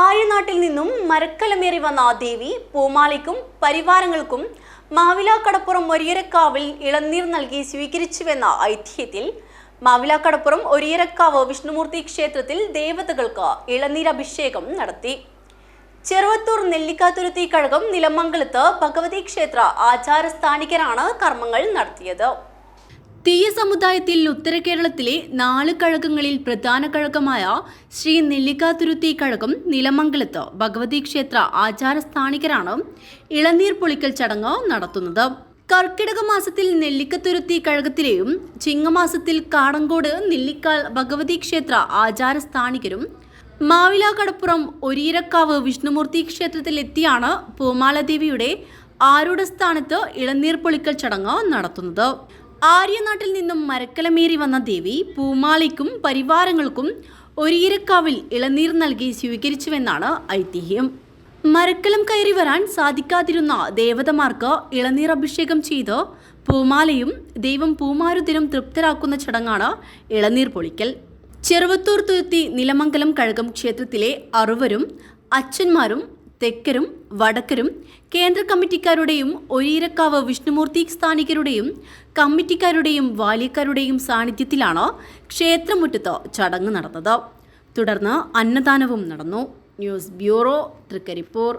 ആര്യനാട്ടിൽ നിന്നും മരക്കലമേറി വന്ന ദേവി പൂമാളിക്കും പരിവാരങ്ങൾക്കും മാവിലാക്കടപ്പുറം ഒരിയരക്കാവിൽ ഇളനീർ നൽകി സ്വീകരിച്ചുവെന്ന ഐതിഹ്യത്തിൽ മാവിലാക്കടപ്പുറം ഒരിയരക്കാവ് വിഷ്ണുമൂർത്തി ക്ഷേത്രത്തിൽ ദേവതകൾക്ക് ഇളനീർ അഭിഷേകം നടത്തി. ചെറുവത്തൂർ നെല്ലിക്കാതുരുത്തി കഴകം നിലമംഗലത്ത് ഭഗവതി ക്ഷേത്ര ആചാരസ്ഥാനികരാണ് കർമ്മങ്ങൾ നടത്തിയത്. തീയ സമുദായത്തിൽ ഉത്തര കേരളത്തിലെ നാല് കഴകങ്ങളിൽ പ്രധാന കഴകമായ ശ്രീ നെല്ലിക്കാതുരുത്തി കഴകം നിലമംഗലത്ത് ഭഗവതി ക്ഷേത്ര ആചാരസ്ഥാനികരാണ് ഇളനീർ പൊളിക്കൽ ചടങ്ങ് നടത്തുന്നത്. കർക്കിടക മാസത്തിൽ നെല്ലിക്കത്തുരുത്തി കഴകത്തിലെയും ചിങ്ങമാസത്തിൽ കാടങ്കോട് നെല്ലിക്കാൽ ഭഗവതി ക്ഷേത്ര ആചാരസ്ഥാനികരും മാവിലാകടപ്പുറം ഒരീരക്കാവ് വിഷ്ണുമൂർത്തി ക്ഷേത്രത്തിലെത്തിയാണ് പൂമാലദേവിയുടെ ആരുടെ സ്ഥാനത്ത് ഇളനീർ പൊളിക്കൽ ചടങ്ങ് നടത്തുന്നത്. ആര്യനാട്ടിൽ നിന്നും മരക്കലമേറി വന്ന ദേവി പൂമാളിക്കും പരിവാരങ്ങൾക്കും ഒരീരക്കാവിൽ ഇളനീർ നൽകി സ്വീകരിച്ചുവെന്നാണ് ഐതിഹ്യം. മരക്കലം കയറി വരാൻ സാധിക്കാതിരുന്ന ദേവതമാർക്ക് ഇളനീർ അഭിഷേകം ചെയ്ത് പൂമാലയും ദൈവം പൂമാരുദിനം തൃപ്തരാക്കുന്ന ചടങ്ങാണ് ഇളനീർ പൊളിക്കൽ. ചെറുവത്തൂർ തുരുത്തി നിലമംഗലം കഴകം ക്ഷേത്രത്തിലെ അറുവരും അച്ഛന്മാരും തെക്കരും വടക്കരും കേന്ദ്ര കമ്മിറ്റിക്കാരുടെയും ഒരീരക്കാവ് വിഷ്ണുമൂർത്തി സ്ഥാനികരുടെയും കമ്മിറ്റിക്കാരുടെയും വാല്യക്കാരുടെയും സാന്നിധ്യത്തിലാണ് ക്ഷേത്രമുറ്റത്ത് ചടങ്ങ് നടന്നത്. തുടർന്ന് അന്നദാനവും നടന്നു. News bureau Thrikaripur.